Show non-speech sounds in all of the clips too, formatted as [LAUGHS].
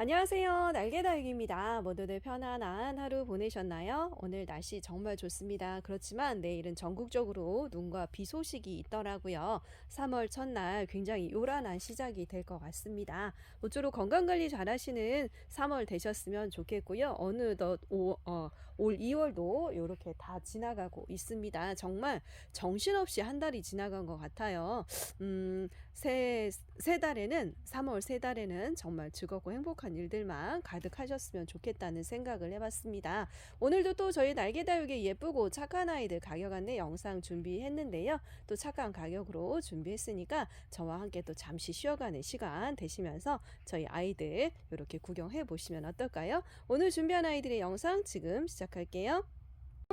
안녕하세요. 날개다육입니다. 모두들 편안한 하루 보내셨나요? 오늘 날씨 정말 좋습니다. 그렇지만 내일은 전국적으로 눈과 비 소식이 있더라고요. 3월 첫날 굉장히 요란한 시작이 될 것 같습니다. 모쪼록 건강관리 잘 하시는 3월 되셨으면 좋겠고요. 어느덧 오, 어, 올 2월도 이렇게 다 지나가고 있습니다. 정말 정신없이 한 달이 지나간 것 같아요. 음, 새, 새 달에는, 3월 새 달에는 정말 즐겁고 행복한 일들만 가득하셨으면 좋겠다는 생각을 해봤습니다. 오늘도 또 저희 날개다육의 예쁘고 착한 아이들 가격 안내 영상 준비했는데요. 또 착한 가격으로 준비했으니까 저와 함께 또 잠시 쉬어가는 시간 되시면서 저희 아이들 이렇게 구경해 보시면 어떨까요? 오늘 준비한 아이들의 영상 지금 시작 할게요.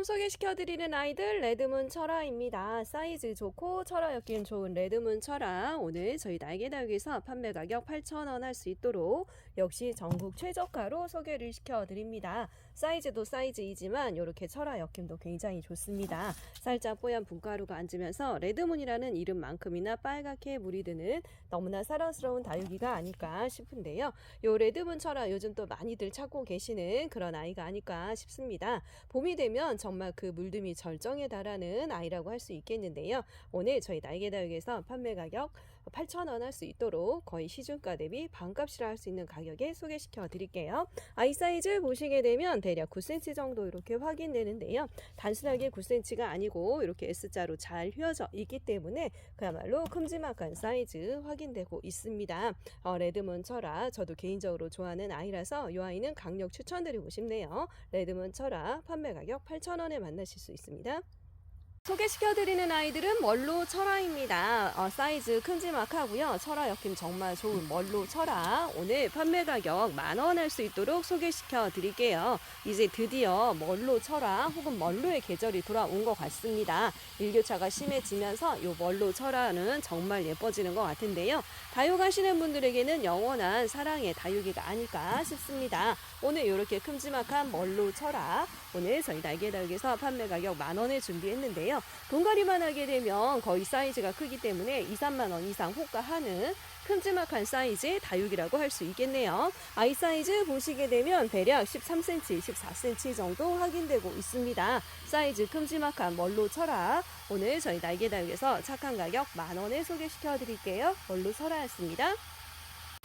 소개시켜드리는 아이들 레드문 철화입니다. 사이즈 좋고 철화 엮임 좋은 레드문 철화 오늘 저희 날개다육에서 판매 가격 8,000원 할 수 있도록 역시 전국 최저가로 소개를 시켜드립니다. 사이즈도 사이즈이지만 이렇게 철화 엮임도 굉장히 좋습니다. 살짝 뽀얀 분가루가 앉으면서 레드문이라는 이름만큼이나 빨갛게 물이 드는 너무나 사랑스러운 다육이가 아닐까 싶은데요. 요 레드문 철화 요즘 또 많이들 찾고 계시는 그런 아이가 아닐까 싶습니다. 봄이 되면 정말 그 물듦이 절정에 달하는 아이라고 할 수 있겠는데요. 오늘 저희 날개다육에서 판매 가격 8,000원 할 수 있도록 거의 시중가 대비 반값이라 할 수 있는 가격에 소개시켜 드릴게요. 아이 사이즈 보시게 되면 대략 9cm 정도 이렇게 확인되는데요. 단순하게 9cm가 아니고 이렇게 S자로 잘 휘어져 있기 때문에 그야말로 큼지막한 사이즈 확인되고 있습니다. 어, 레드문 철아 저도 개인적으로 좋아하는 아이라서 이 아이는 강력 추천드리고 싶네요. 레드문 철아 판매 가격 8,000원에 만나실 수 있습니다. 소개시켜드리는 아이들은 멀로 철화입니다. 어, 사이즈 큼지막하고요. 철화 엮임 정말 좋은 멀로 철화. 오늘 판매 가격 만 원 할 수 있도록 소개시켜 드릴게요. 이제 드디어 멀로 철화 혹은 멀로의 계절이 돌아온 것 같습니다. 일교차가 심해지면서 이 멀로 철화는 정말 예뻐지는 것 같은데요. 다육하시는 분들에게는 영원한 사랑의 다육이가 아닐까 싶습니다. 오늘 이렇게 큼지막한 멀로 철화. 오늘 저희 날개다육에서 판매 가격 만 원에 준비했는데요. 분갈이만 하게 되면 거의 사이즈가 크기 때문에 2, 3만 원 이상 호가하는 큼지막한 사이즈의 다육이라고 할 수 있겠네요. 아이 사이즈 보시게 되면 대략 13cm, 14cm 정도 확인되고 있습니다. 사이즈 큼지막한 멀로 철화. 오늘 저희 날개 다육에서 착한 가격 만 원에 소개시켜 드릴게요. 멀로 철화였습니다.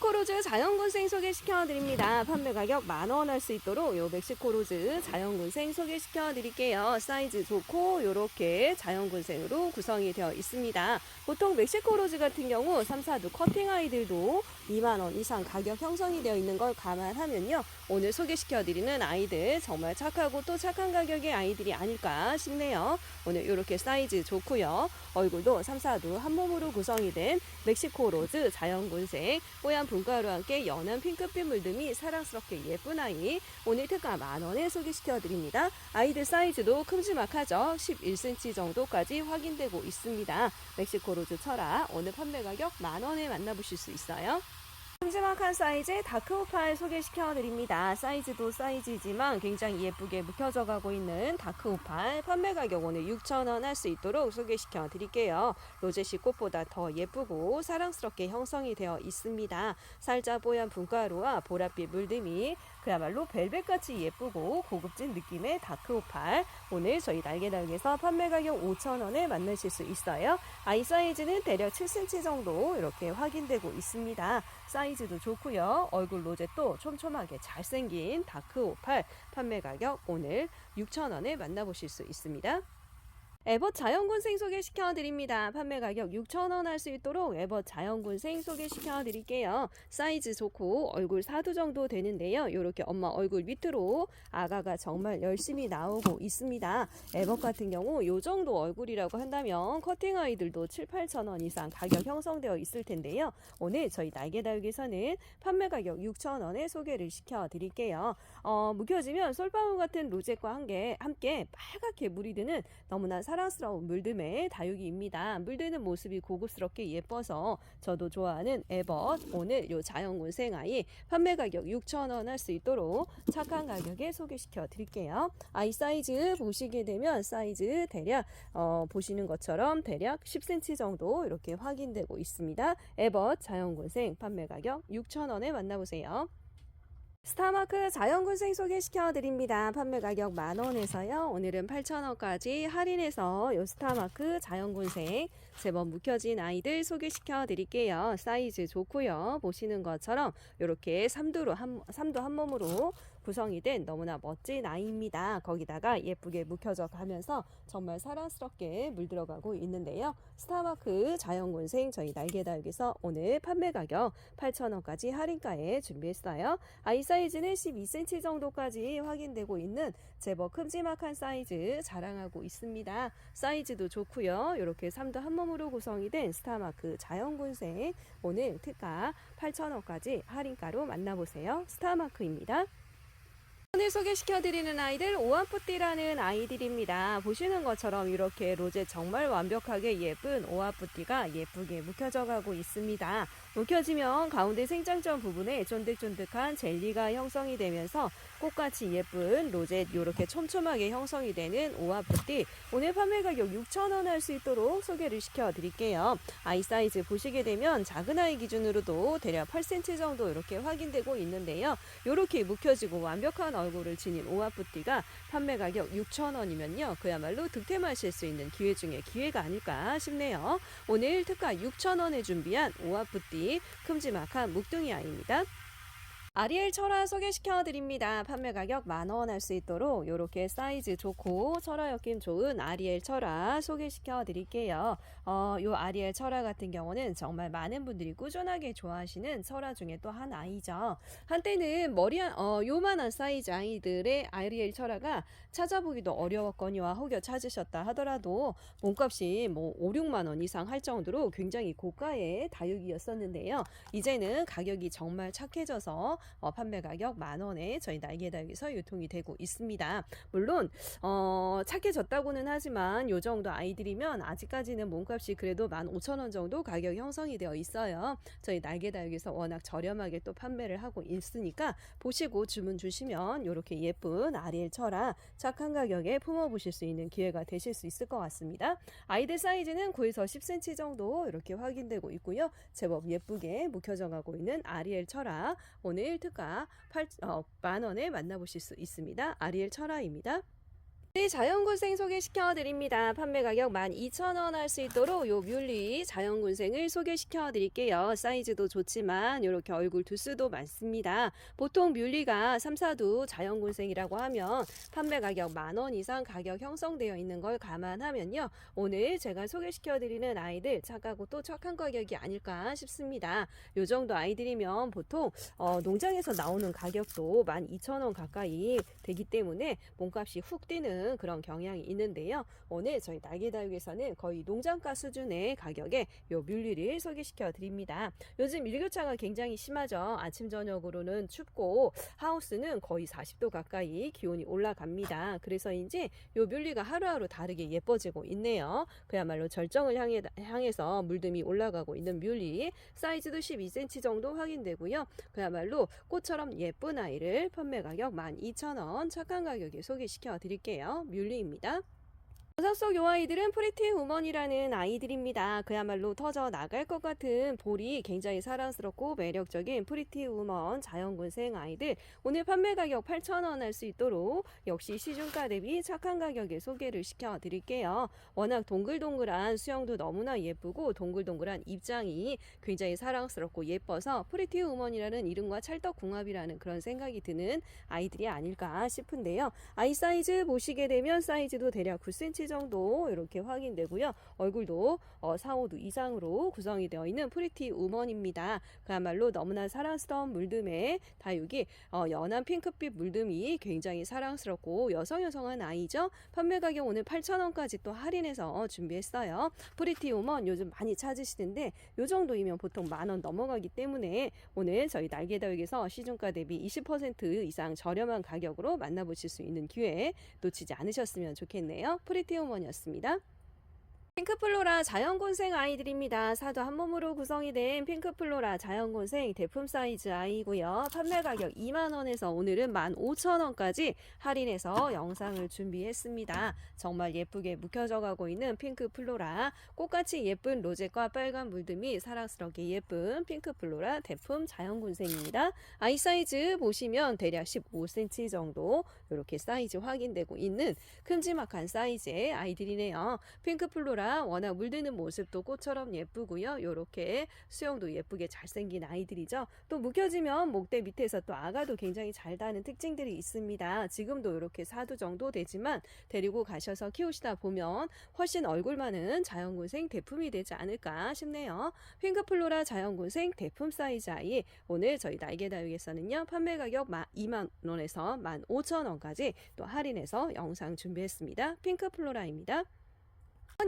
멕시코로즈 자연군생 소개시켜 드립니다. 판매 가격 만 원 할 수 있도록 요 멕시코로즈 자연군생 소개시켜 드릴게요. 사이즈 좋고 요렇게 자연군생으로 구성이 되어 있습니다. 보통 멕시코로즈 같은 경우 3, 4두 커팅 아이들도 2만 원 이상 가격 형성이 되어 있는 걸 감안하면요. 오늘 소개시켜 드리는 아이들 정말 착하고 또 착한 가격의 아이들이 아닐까 싶네요. 오늘 이렇게 사이즈 좋고요. 얼굴도 3, 4두 한 몸으로 구성이 된 멕시코로즈 자연군생 뽀얀 분가루와 함께 연한 핑크빛 물듬이 사랑스럽게 예쁜 아이 오늘 특가 만원에 소개시켜 드립니다. 아이들 사이즈도 큼지막하죠. 11cm 정도까지 확인되고 있습니다. 멕시코로즈 철아 오늘 판매 가격 만원에 만나보실 수 있어요. 큼지막한 사이즈의 다크 오팔 소개시켜 드립니다. 사이즈도 사이즈지만 굉장히 예쁘게 묵혀져 가고 있는 다크 오팔 판매 가격 오늘 6,000원 할 수 있도록 소개시켜 드릴게요. 로제시 꽃보다 더 예쁘고 사랑스럽게 형성이 되어 있습니다. 살짝 뽀얀 분가루와 보랏빛 물듬이 그야말로 벨벳같이 예쁘고 고급진 느낌의 다크 오팔 오늘 저희 날개다육에서 판매 가격 5,000원에 만나실 수 있어요. 아이 사이즈는 대략 7cm 정도 이렇게 확인되고 있습니다. 사이즈도 좋고요. 얼굴 로제도 촘촘하게 잘생긴 다크 오팔 판매 가격 오늘 6,000원에 만나보실 수 있습니다. 에버 자연군생 소개시켜 드립니다. 판매 가격 6,000원 할 수 있도록 에버 자연군생 소개시켜 드릴게요. 사이즈 좋고 얼굴 4두 정도 되는데요. 이렇게 엄마 얼굴 밑으로 아가가 정말 열심히 나오고 있습니다. 에버 같은 경우 요 정도 얼굴이라고 한다면 커팅 아이들도 7, 8천 원 이상 가격 형성되어 있을 텐데요. 오늘 저희 날개 다육에서는 판매 가격 6,000원에 소개를 시켜 드릴게요. 어, 묵혀지면 솔방울 같은 로zet과 함께, 함께 빨갛게 물이 드는 너무나 사랑스러운 물듬의 다육이입니다. 물드는 모습이 고급스럽게 예뻐서 저도 좋아하는 에벗 오늘 요 자연군 생 아이 판매 가격 6,000원 할 수 있도록 착한 가격에 소개시켜 드릴게요. 아이 사이즈 보시게 되면 사이즈 대략 어, 보시는 것처럼 대략 10cm 정도 이렇게 확인되고 있습니다. 에벗 자연군생 판매 가격 6,000원에 만나보세요. 스타마크 자연군생 소개시켜 드립니다. 판매 가격 만원에서요. 오늘은 8,000원까지 할인해서 요 스타마크 자연군생 제법 묵혀진 아이들 소개시켜 드릴게요. 사이즈 좋고요. 보시는 것처럼 이렇게 삼두로 한, 삼두 한 몸으로 구성이 된 너무나 멋진 아이입니다. 거기다가 예쁘게 묵혀져 가면서 정말 사랑스럽게 물들어가고 있는데요. 스타마크 자연군생 저희 날개다육에서 오늘 판매 가격 8,000원까지 할인가에 준비했어요. 아이 사이즈는 12cm 정도까지 확인되고 있는 제법 큼지막한 사이즈 자랑하고 있습니다. 사이즈도 좋고요. 이렇게 삼두 한 몸으로 구성이 된 스타마크 자연군생 오늘 특가 8,000원까지 할인가로 만나보세요. 스타마크입니다. 오늘 소개시켜드리는 아이들 오아뿌띠라는 아이들입니다. 보시는 것처럼 이렇게 로제 정말 완벽하게 예쁜 오아뿌띠가 예쁘게 묵혀져 가고 있습니다. 묵혀지면 가운데 생장점 부분에 쫀득쫀득한 젤리가 형성이 되면서 꽃같이 예쁜 로제 이렇게 촘촘하게 형성이 되는 오아뿌띠 오늘 판매 가격 6,000원 할 수 있도록 소개를 시켜드릴게요. 아이 사이즈 보시게 되면 작은 아이 기준으로도 대략 8cm 정도 이렇게 확인되고 있는데요. 이렇게 묵혀지고 완벽한 얼굴을 지닌 오아뿌띠가 판매 가격 6,000원이면요. 그야말로 득템하실 수 있는 기회 중에 기회가 아닐까 싶네요. 오늘 특가 6,000원에 준비한 오아뿌띠 큼지막한 묵둥이 아이입니다. 아리엘 철화 소개시켜 드립니다. 판매 가격 만원 할 수 있도록 이렇게 사이즈 좋고 철화 엮임 좋은 아리엘 철화 소개시켜 드릴게요. 어, 요 아리엘 철화 같은 경우는 정말 많은 분들이 꾸준하게 좋아하시는 철화 중에 또 한 아이죠. 한때는 머리 한, 어, 요만한 사이즈 아이들의 아리엘 철화가 찾아보기도 어려웠거니와 혹여 찾으셨다 하더라도 몸값이 뭐 5, 6만 원 이상 할 정도로 굉장히 고가의 다육이었었는데요. 이제는 가격이 정말 착해져서 어, 판매 가격 만 원에 저희 날개다육에서 유통이 되고 있습니다. 물론 어, 착해졌다고는 하지만 요 정도 아이들이면 아직까지는 몸값이 그래도 만 오천 원 정도 가격 형성이 되어 있어요. 저희 날개다육에서 워낙 저렴하게 또 판매를 하고 있으니까 보시고 주문 주시면 이렇게 예쁜 아리엘 철화 착한 가격에 품어보실 수 있는 기회가 되실 수 있을 것 같습니다. 아이들 사이즈는 9에서 10cm 정도 이렇게 확인되고 있고요. 제법 예쁘게 묵혀져 가고 있는 아리엘 철화 오늘 특가 8, 어, 만 원에 만나보실 수 있습니다. 아리엘 철화입니다. 네, 자연군생 소개시켜 드립니다. 판매 가격 12,000원 할 수 있도록 요 뮬리 자연군생을 소개시켜 드릴게요. 사이즈도 좋지만 이렇게 얼굴 두수도 많습니다. 보통 뮬리가 3, 4두 자연군생이라고 하면 판매 가격 만원 이상 가격 형성되어 있는 걸 감안하면요. 오늘 제가 소개시켜 드리는 아이들 착하고 또 착한 가격이 아닐까 싶습니다. 요 정도 아이들이면 보통 어, 농장에서 나오는 가격도 12,000원 가까이 되기 때문에 몸값이 훅 뛰는 그런 경향이 있는데요. 오늘 저희 날개다육에서는 거의 농장가 수준의 가격에 요 뮬리를 소개시켜 드립니다. 요즘 일교차가 굉장히 심하죠. 아침 저녁으로는 춥고 하우스는 거의 40도 가까이 기온이 올라갑니다. 그래서인지 요 뮬리가 하루하루 다르게 예뻐지고 있네요. 그야말로 절정을 향해, 향해서 물듬이 올라가고 있는 뮬리 사이즈도 12cm 정도 확인되고요. 그야말로 꽃처럼 예쁜 아이를 판매 가격 12,000원 착한 가격에 소개시켜 드릴게요. 뮬리입니다. 영상 속요 아이들은 프리티 우먼이라는 아이들입니다. 그야말로 터져 나갈 것 같은 볼이 굉장히 사랑스럽고 매력적인 프리티 우먼 자연군생 아이들. 오늘 판매 가격 8,000원 할 수 있도록 역시 시중가 대비 착한 가격에 소개를 시켜 드릴게요. 워낙 동글동글한 수영도 너무나 예쁘고 동글동글한 입장이 굉장히 사랑스럽고 예뻐서 프리티 우먼이라는 이름과 찰떡궁합이라는 그런 생각이 드는 아이들이 아닐까 싶은데요. 아이 사이즈 보시게 되면 사이즈도 대략 9cm 정도 이렇게 확인되고요. 얼굴도 어, 4, 5도 이상으로 구성이 되어 있는 프리티 우먼입니다. 그야말로 너무나 사랑스러운 물듬의 다육이 어, 연한 핑크빛 물듬이 굉장히 사랑스럽고 여성 여성한 아이죠. 판매 가격 오늘 8,000원까지 또 할인해서 준비했어요. 프리티 우먼 요즘 많이 찾으시는데 요 정도이면 보통 만 원 넘어가기 때문에 오늘 저희 날개다육에서 시중가 대비 20% 이상 저렴한 가격으로 만나보실 수 있는 기회 놓치지 않으셨으면 좋겠네요. 프리티 우먼이었습니다. 핑크플로라 자연곤생 아이들입니다. 사도 한 몸으로 구성이 된 핑크플로라 자연곤생 대품 사이즈 아이고요. 판매 가격 2만원에서 오늘은 15,000원까지 할인해서 영상을 준비했습니다. 정말 예쁘게 묵혀져 가고 있는 핑크플로라 꽃같이 예쁜 로제과 빨간 물듬이 사랑스럽게 예쁜 핑크플로라 대품 자연곤생입니다. 아이 사이즈 보시면 대략 15cm 정도 이렇게 사이즈 확인되고 있는 큼지막한 사이즈의 아이들이네요. 핑크플로라 워낙 물드는 모습도 꽃처럼 예쁘고요. 이렇게 수영도 예쁘게 잘생긴 아이들이죠. 또 묵혀지면 목대 밑에서 또 아가도 굉장히 잘 다는 특징들이 있습니다. 지금도 이렇게 4두 정도 되지만 데리고 가셔서 키우시다 보면 훨씬 얼굴만은 자연군생 대품이 되지 않을까 싶네요. 핑크플로라 자연군생 대품 사이즈 아이 오늘 저희 날개다육에서는요 판매 가격 2만 원에서 15,000원까지 또 할인해서 영상 준비했습니다. 핑크플로라입니다.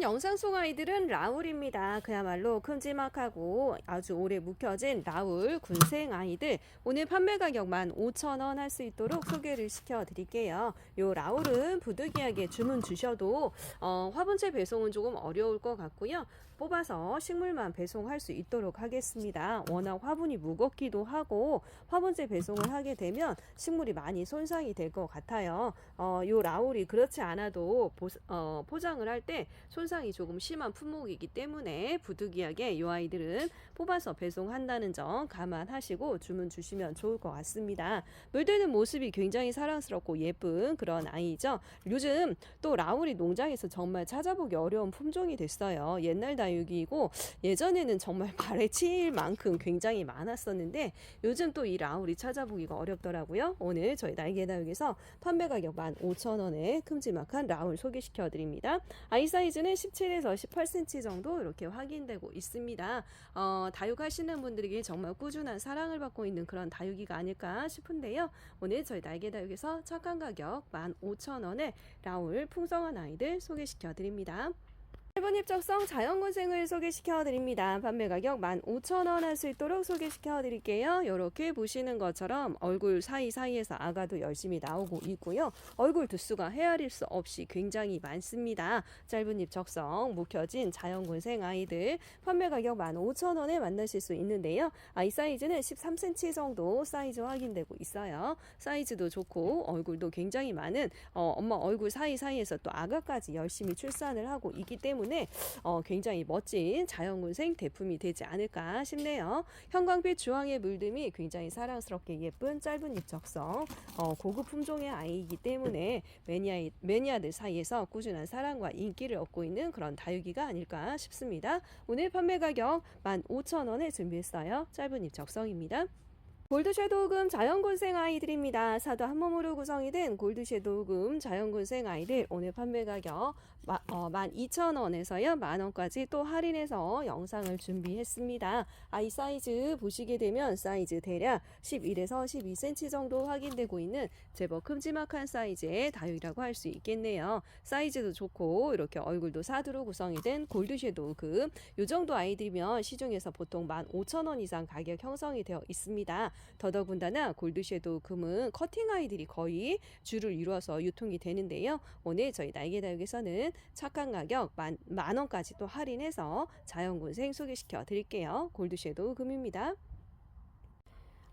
영상 속 아이들은 라울입니다. 그야말로 큼지막하고 아주 오래 묵혀진 라울 군생 아이들. 오늘 판매 가격 15,000원 할 수 있도록 소개를 시켜 드릴게요. 요 라울은 부득이하게 주문 주셔도 어, 화분체 배송은 조금 어려울 것 같고요. 뽑아서 식물만 배송할 수 있도록 하겠습니다. 워낙 화분이 무겁기도 하고 화분째 배송을 하게 되면 식물이 많이 손상이 될 것 같아요. 어, 요 라울이 그렇지 않아도 보, 어, 포장을 할 때 손상이 조금 심한 품목이기 때문에 부득이하게 요 아이들은 뽑아서 배송한다는 점 감안하시고 주문 주시면 좋을 것 같습니다. 물드는 모습이 굉장히 사랑스럽고 예쁜 그런 아이죠. 요즘 또 라울이 농장에서 정말 찾아보기 어려운 품종이 됐어요. 옛날 다 육이고 예전에는 정말 [LAUGHS] 발에 치일 만큼 굉장히 많았었는데 요즘 또 이 라울이 찾아보기가 어렵더라고요. 오늘 저희 날개 다육에서 판매 가격 15,000원에 큼지막한 라울 소개시켜 드립니다. 아이 사이즈는 17에서 18cm 정도 이렇게 확인되고 있습니다. 어, 다육 하시는 분들에게 정말 꾸준한 사랑을 받고 있는 그런 다육이가 아닐까 싶은데요. 오늘 저희 날개 다육에서 착한 가격 15,000원에 라울 풍성한 아이들 소개시켜 드립니다. 1번 입적성 자연곤생을 소개시켜 드립니다. 판매 가격 15,000원 할 수 있도록 소개시켜 드릴게요. 이렇게 보시는 것처럼 얼굴 사이사이에서 아가도 열심히 나오고 있고요. 얼굴 두수가 헤아릴 수 없이 굉장히 많습니다. 짧은 입적성 묵혀진 자연곤생 아이들 판매 가격 15,000원에 만나실 수 있는데요. 아이 사이즈는 13cm 정도 사이즈 확인되고 있어요. 사이즈도 좋고 얼굴도 굉장히 많은 어, 엄마 얼굴 사이사이에서 또 아가까지 열심히 출산을 하고 있기 때문에 때문에 어, 굉장히 멋진 자연군생 대품이 되지 않을까 싶네요. 형광빛 주황의 물듬이 굉장히 사랑스럽게 예쁜 짧은 입적성 어, 고급 품종의 아이이기 때문에 매니아, 매니아들 사이에서 꾸준한 사랑과 인기를 얻고 있는 그런 다육이가 아닐까 싶습니다. 오늘 판매 가격 15,000원에 준비했어요. 짧은 입적성입니다. 골드섀도우금 자연곤생 아이들입니다. 사도 한 몸으로 구성이 된 골드섀도우금 자연곤생 아이들 오늘 판매 가격 마, 어, 12,000원에서요 만원까지 또 할인해서 영상을 준비했습니다. 아이 사이즈 보시게 되면 사이즈 대략 11에서 12cm 정도 확인되고 있는 제법 큼지막한 사이즈의 다육이라고 할 수 있겠네요. 사이즈도 좋고 이렇게 얼굴도 사두로 구성이 된 골드 섀도우 금 요 정도 아이들이면 시중에서 보통 15,000원 이상 가격 형성이 되어 있습니다. 더더군다나 골드 섀도우 금은 커팅 아이들이 거의 주를 이루어서 유통이 되는데요. 오늘 저희 날개 다육에서는 착한 가격 만, 만 원까지 또 할인해서 자연군생 소개시켜 드릴게요. 골드섀도우 금입니다.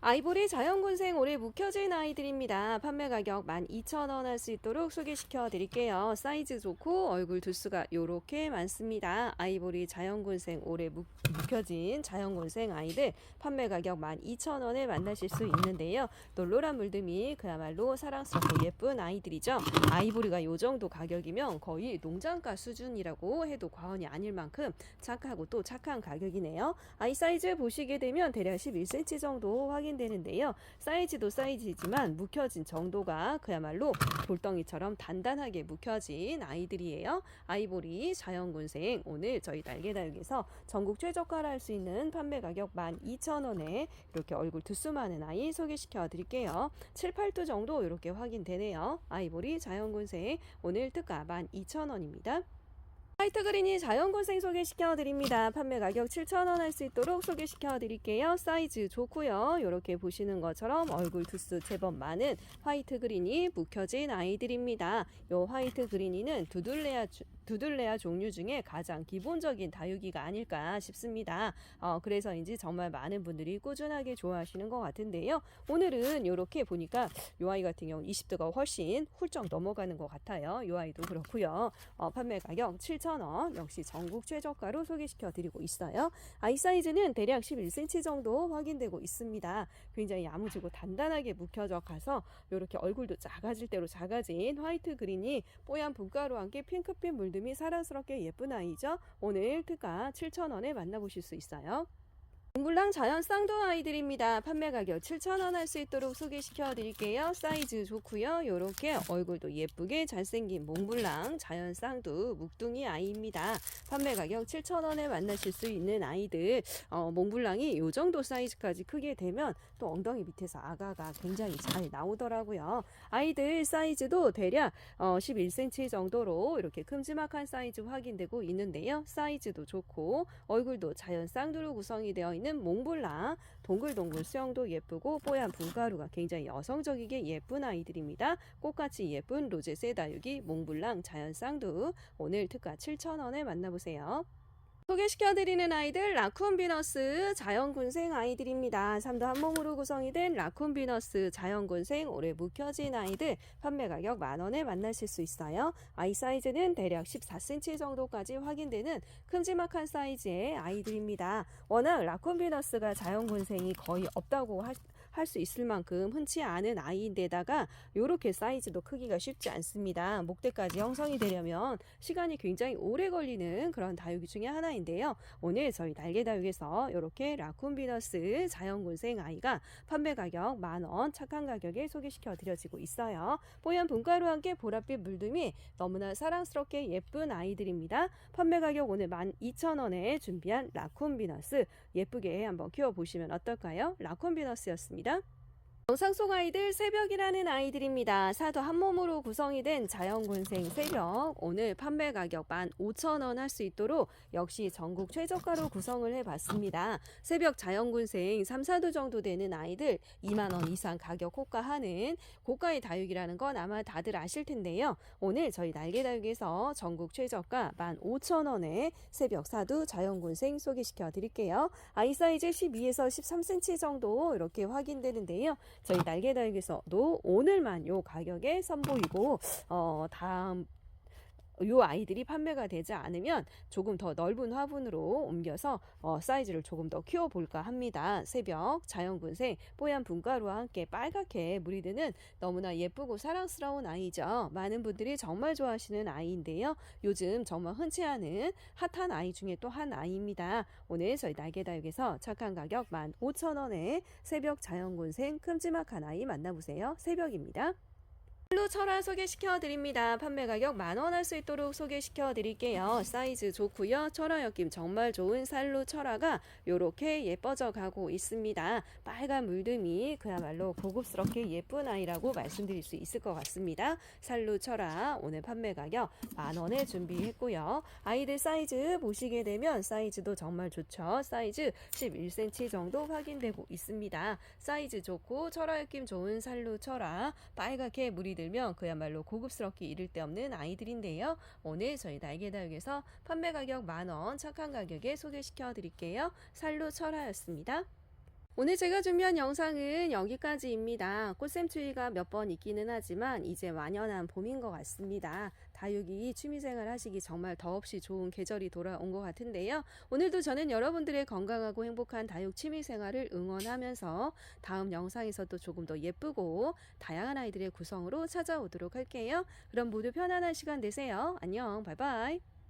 아이보리 자연군생 올해 묵혀진 아이들입니다. 판매 가격 12,000원 할 수 있도록 소개시켜 드릴게요. 사이즈 좋고 얼굴 두수가 요렇게 많습니다. 아이보리 자연군생 올해 묵, 묵혀진 자연군생 아이들 판매 가격 12,000원에 만나실 수 있는데요. 놀로란 물듬이 그야말로 사랑스럽고 예쁜 아이들이죠. 아이보리가 요 정도 가격이면 거의 농장가 수준이라고 해도 과언이 아닐 만큼 착하고 또 착한 가격이네요. 아이 사이즈 보시게 되면 대략 11cm 정도 확인 확인되는데요. 사이즈도 사이즈지만 묵혀진 정도가 그야말로 돌덩이처럼 단단하게 묵혀진 아이들이에요. 아이보리 자연군생 오늘 저희 날개다육에서 전국 최저가를 할수 있는 판매 가격 12,000원에 이렇게 얼굴 두수 많은 아이 소개시켜 드릴게요. 7, 8두 정도 이렇게 확인되네요. 아이보리 자연군생 오늘 특가 12,000원입니다. 화이트 그린이 자연곤생 소개시켜 드립니다. 판매 가격 7,000원 할 수 있도록 소개시켜 드릴게요. 사이즈 좋고요. 이렇게 보시는 것처럼 얼굴 두수 제법 많은 화이트 그린이 묵혀진 아이들입니다. 요 화이트 그린이는 두둘레아 두들레아 종류 중에 가장 기본적인 다육이가 아닐까 싶습니다. 어, 그래서인지 정말 많은 분들이 꾸준하게 좋아하시는 것 같은데요. 오늘은 이렇게 보니까 요 아이 같은 경우 20대가 훨씬 훌쩍 넘어가는 것 같아요. 요 아이도 그렇고요. 어, 판매 가격 7,000원 역시 전국 최저가로 소개시켜 드리고 있어요. 아이 사이즈는 대략 11cm 정도 확인되고 있습니다. 굉장히 야무지고 단단하게 묵혀져 가서 이렇게 얼굴도 작아질 대로 작아진 화이트 그린이 뽀얀 분가루와 함께 핑크빛 물 듬이 사랑스럽게 예쁜 아이죠. 오늘 특가 7,000원에 만나보실 수 있어요. 몽블랑 자연 쌍두 아이들입니다. 판매 가격 7,000원 할 수 있도록 소개시켜 드릴게요. 사이즈 좋고요. 요렇게 얼굴도 예쁘게 잘생긴 몽블랑 자연 쌍두 묵둥이 아이입니다. 판매 가격 7,000원에 만나실 수 있는 아이들 어, 몽블랑이 요 정도 사이즈까지 크게 되면 또 엉덩이 밑에서 아가가 굉장히 잘 나오더라고요. 아이들 사이즈도 대략 어, 11cm 정도로 이렇게 큼지막한 사이즈 확인되고 있는데요. 사이즈도 좋고 얼굴도 자연 쌍두로 구성이 되어 있는 몽블랑 동글동글 수영도 예쁘고 뽀얀 분가루가 굉장히 여성적이게 예쁜 아이들입니다. 꽃같이 예쁜 로제 세다육이 몽블랑 자연 쌍두 오늘 특가 7,000원에 만나보세요. 소개시켜드리는 아이들 라쿤 비너스 자연군생 아이들입니다. 삼도 한 몸으로 구성이 된 라쿤 비너스 자연군생 올해 묵혀진 아이들 판매 가격 만 원에 만나실 수 있어요. 아이 사이즈는 대략 14cm 정도까지 확인되는 큼지막한 사이즈의 아이들입니다. 워낙 라쿤 비너스가 자연군생이 거의 없다고 할 수 있을 만큼 흔치 않은 아이인데다가 이렇게 사이즈도 크기가 쉽지 않습니다. 목대까지 형성이 되려면 시간이 굉장히 오래 걸리는 그런 다육이 중에 하나인데요. 오늘 저희 날개다육에서 이렇게 라쿤 비너스 자연군생 아이가 판매 가격 만원 착한 가격에 소개시켜 드려지고 있어요. 뽀얀 분가루와 함께 보랏빛 물듬이 너무나 사랑스럽게 예쁜 아이들입니다. 판매 가격 오늘 12,000원에 준비한 라쿤 비너스 예쁘게 한번 키워보시면 어떨까요? 라쿤 비너스였습니다. 있습니다. 영상 속 아이들 새벽이라는 아이들입니다. 사도 한 몸으로 구성이 된 자연군생 새벽. 오늘 판매 가격 15,000원 할 수 있도록 역시 전국 최저가로 구성을 해봤습니다. 새벽 자연군생 3, 4도 정도 되는 아이들 2만원 이상 가격 호가하는 고가의 다육이라는 건 아마 다들 아실 텐데요. 오늘 저희 날개다육에서 전국 최저가 15,000원에 새벽 사두 자연군생 소개시켜 드릴게요. 아이 사이즈 12에서 13cm 정도 이렇게 확인되는데요. 저희 날개다육에서도 오늘만 요 가격에 선보이고 어 다음 요 아이들이 판매가 되지 않으면 조금 더 넓은 화분으로 옮겨서 어, 사이즈를 조금 더 키워볼까 합니다. 새벽 자연군생 뽀얀 분가루와 함께 빨갛게 물이 드는 너무나 예쁘고 사랑스러운 아이죠. 많은 분들이 정말 좋아하시는 아이인데요. 요즘 정말 흔치 않은 핫한 아이 중에 또 한 아이입니다. 오늘 저희 날개다육에서 착한 가격 15,000원에 새벽 자연군생 큼지막한 아이 만나보세요. 새벽입니다. 살루 철화 소개시켜 드립니다. 판매 가격 만 원 할 수 있도록 소개시켜 드릴게요. 사이즈 좋고요. 철화 엮임 정말 좋은 살루 철화가 이렇게 예뻐져 가고 있습니다. 빨간 물듬이 그야말로 고급스럽게 예쁜 아이라고 말씀드릴 수 있을 것 같습니다. 살루 철화 오늘 판매 가격 만 원에 준비했고요. 아이들 사이즈 보시게 되면 사이즈도 정말 좋죠. 사이즈 11cm 정도 확인되고 있습니다. 사이즈 좋고 철화 엮임 좋은 살루 철화 빨갛게 물이 들면 그야말로 고급스럽게 이를 데 없는 아이들인데요. 오늘 저희 날개다육에서 판매 가격 만원 착한 가격에 소개시켜 드릴게요. 살로 철화였습니다. 오늘 제가 준비한 영상은 여기까지입니다. 꽃샘추위가 몇 번 있기는 하지만 이제 완연한 봄인 것 같습니다. 다육이 취미생활 하시기 정말 더없이 좋은 계절이 돌아온 것 같은데요. 오늘도 저는 여러분들의 건강하고 행복한 다육 취미생활을 응원하면서 다음 영상에서도 조금 더 예쁘고 다양한 아이들의 구성으로 찾아오도록 할게요. 그럼 모두 편안한 시간 되세요. 안녕, 바이바이.